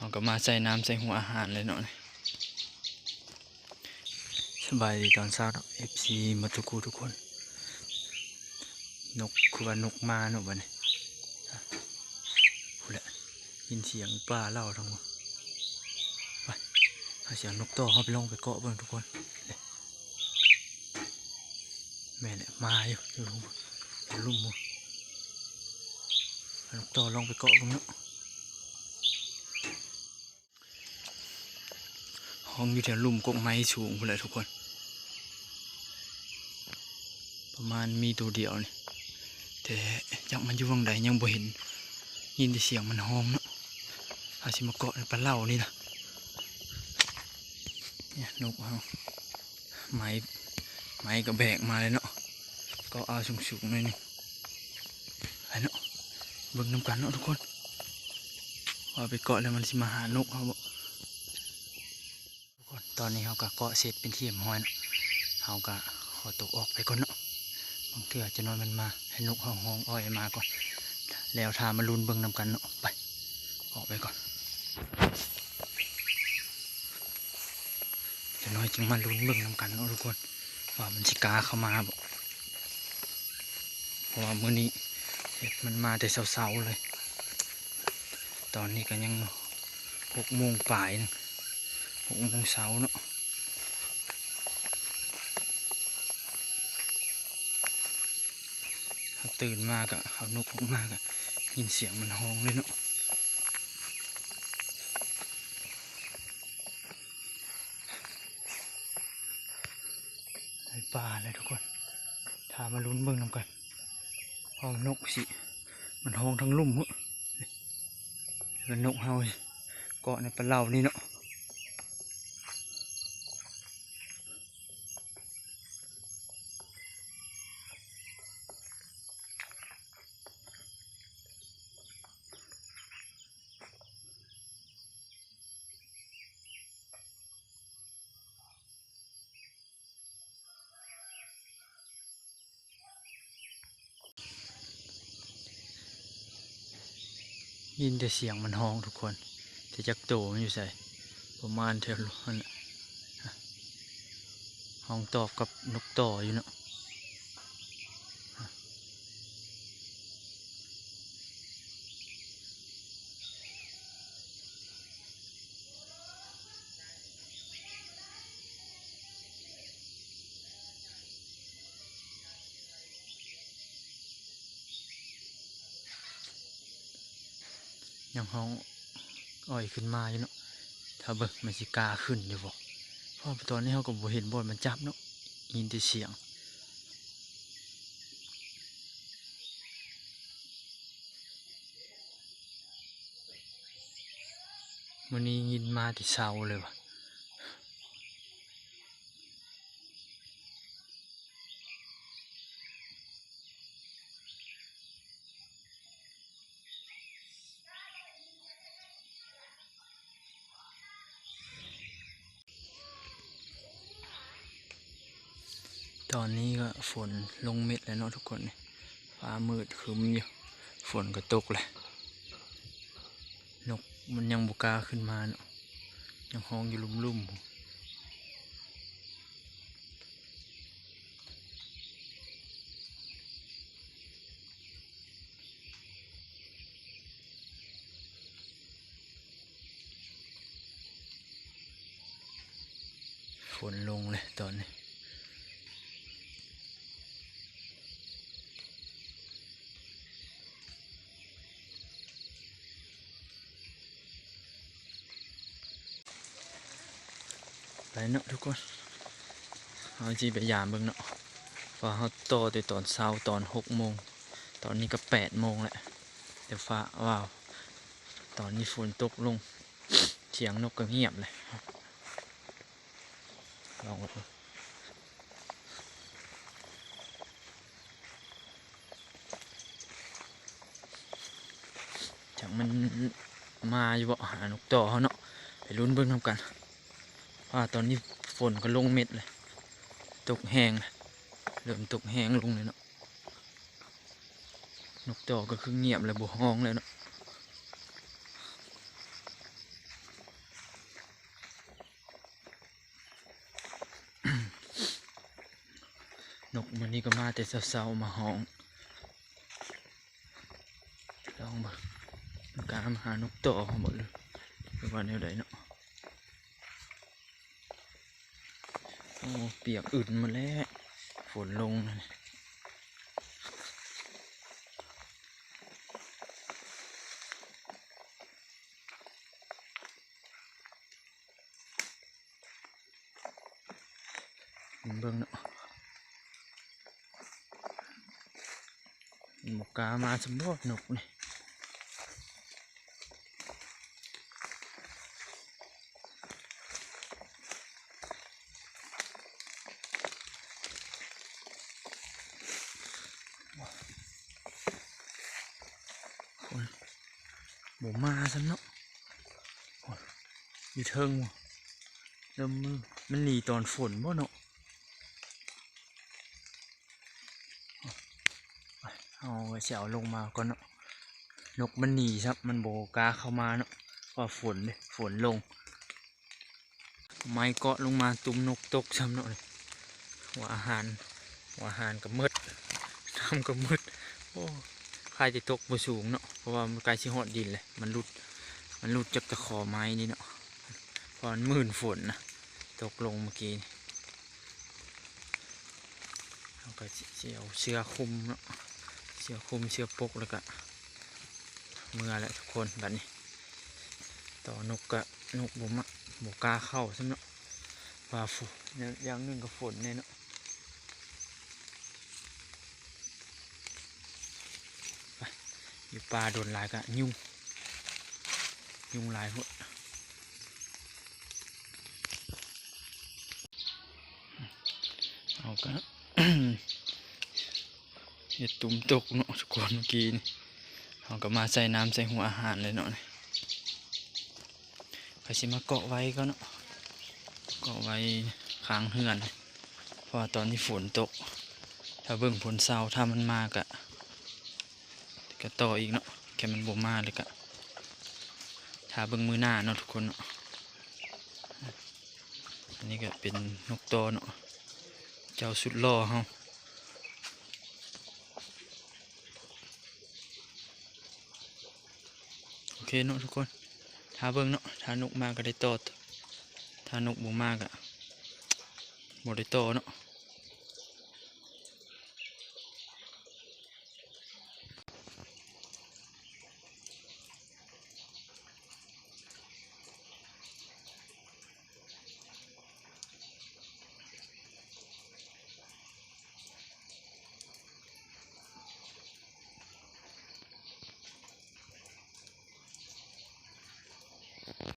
เขาก็มาใส่น้ำใส่หัวอาหารเลยเนาะสบายดีตอนเช้าเนาะ FC มาทุกคูทุกคน นกคือว่านกมาเนาะบัดนี้อะพูดละยินเสียงปลาเล่าทั้งหมดไปเอาเสียงนกต่อเขาไปลงไปเกาะบิ่งทุกคนแม่เนี่ยมาอยู่อยู่ลุ่มลุ่มหมู่เอานกต่อลงไปเกาะบิ่งเนาะ ห้องอยู่แถวลุ่มกกไม้สูงพุ่นแหละทุกคน ประมาณมีตัวเดียวนี่แต่ยังมันอยู่วังใดยังบ่เห็น ยินแต่เสียงมันห้องเนาะอาชิมาเกาะในปลาเล่านี่นะเนี่ยนกเอาไม้ไม้ก็แบกมาเลยเนาะก็เอาสูงๆหน่อยหนึงไปเนาะเบิ่งน้ำกันเนาะทุกคนว่าไปเกาะแล้วมันสิมาหานกเขาบ่ทุก ตอนนี้เขาก็เกาะเสร็จเป็นที่เรียบร้อยนะเขาก็ขอตกออกไปก่อนเนาะบางเทื่อจะนอนมันมาให้นกเขาห้องอ้อยมาก่อน แล้วทามาลุนเบิ่งนำกันเนาะไป ออกไปก่อน จะน้อยจึงมาลุนเบิ่งนำกันเนาะทุกคนว่ามันสิกาเข้ามาบ่เพราะว่ามื้อนี้เห็ดมันมาแต่เช้าๆเลย ตอนนี้ก็ยังหกโมงปลายนึง หกโมงเช้าเนาะตื่นมากอะเขานกออกมากอะยินเสียงมันฮ้องเลยเนาะในป่าเลยทุกคนถามาลุ้นเบิ่งนำกันพอนกสิมันฮ้องทั้งลุ่มเหอะแล้วนกเฮาเกาะในปลาเหล่านี่เนาะ ยินแต่เสียงมันห้องทุกคน แต่จักโตมันอยู่ใส่ประมาณแถวนั้นน่ะห้องตอบกับนกต่ออยู่เนาะ ยังห้องอ่อยขึ้นมาอยู่เนาะถ้าเบิกมันสิกาขึ้นอยู่บ่เพราะตอนนี้เขาก็บ่เห็นบอลมันจับเนาะยินแต่เสียงวันนี้ยินมาแต่เช้าเลยว่ะ อนนี้ก็ฝนลงเม็ดแล้วเนาะทุกคนฟ้ามืดคึมอยู่ฝนก็ตกเลยนกมันยังบุกาขึ้นมาเนาะยังห้องอยู่ลุ่มๆฝนลงเลยตอนนี้ เนาะทุกคนเอาจีไปยามเบิ่งเนาะเพอเขาโตแต่ตอนเช้าตอนหกโมง ตอนนี้ก็แปดโมงแหละเดี๋ยวฟ้าว้าว ตอนนี้ฝนตกลงเสียงนกก็เงียบเลยลองดูจากมันมาอยู่บ่หานกต่อเขาเนาะไปลุ้นเบิ่งนำกัน ว่าตอนนี้ฝนก็ลงเม็ดเลย ตกแหงเริ่มตกแหงลงเลยเนาะ นกตอก็คือเงียบเลยบุห้องเลยเนาะนกมันนี่ก็มาแต่เศร้าๆมาห้องลองบ่การมาหานกต่อหมดเลยเป็นวันแนวไหนเนาะ อ้เปียกอื่นมาแล้ว ฝนลงเบิ่งเนาะหมกกามาสมบูรณ์หนุกนี่ บ่มาซะเนาะอยู่เทิงว่ะเริ่มมือมันหนีตอนฝนบ่เนาะเอาเสียวลงมาก่อนเนาะนกมันหนีครับ มันโบกาเข้ามาเนาะเพราะฝนเลยฝนลง ไม้เกาะลงมาตุ่มนกตกซ้ำเนาะนี่หัวอาหารหัวอาหารก็มืดน้ำก็มืดโอ้ ใครจะตกบ่สูงเนาะเพราะว่ามันกล้ชิฮอดดินเลยมันหลุดมันหลุดจากตะขอไม้นี่เนาะพราะมันมื่นฝนนะตกลงเมื่อกี้เราก็สิสิเอาเสื้อคุมเนาะเสื้อคุมเสื้อปกแล้วก็เมื่อแหละทุกคนแบบนี้ ต่อนกกะนกบุมะบกล้าเข้าซะเนาะว่าฝนเนี่ยอย่างนึงกับฝนเนี่ยเนาะ อยู่ป่าโดนลายกะยุ่ง ยุ่งลายหมดเอาก็เห็ดตุ่มตกเนาะทุกคนเมื่อกี้นี่เอาก็มาใส่น้ำใส่หัวอาหารเลยเนาะนี่ไปสิมาเกาะไว้ก็เนาะเกาะไว้ค้างเฮือนเพราะตอนที่ฝนตก ถ้าเบิ่งฝนเศร้าถ้ามันมากอะ ก็ต่ออีกเนาะแค่มันบ่มาเลยก็ถ้าเบิ่งมือหน้าเนาะทุกคนเนาะอันนี้ก็เป็นนกตอเนาะเจ้าสุดล่อเฮาโอเคเนาะทุกคนถ้าเบิ่งเนาะถ้านกมาก็ได้ต่อถ้านกบ่มาก็บ่ได้ต่อเนาะ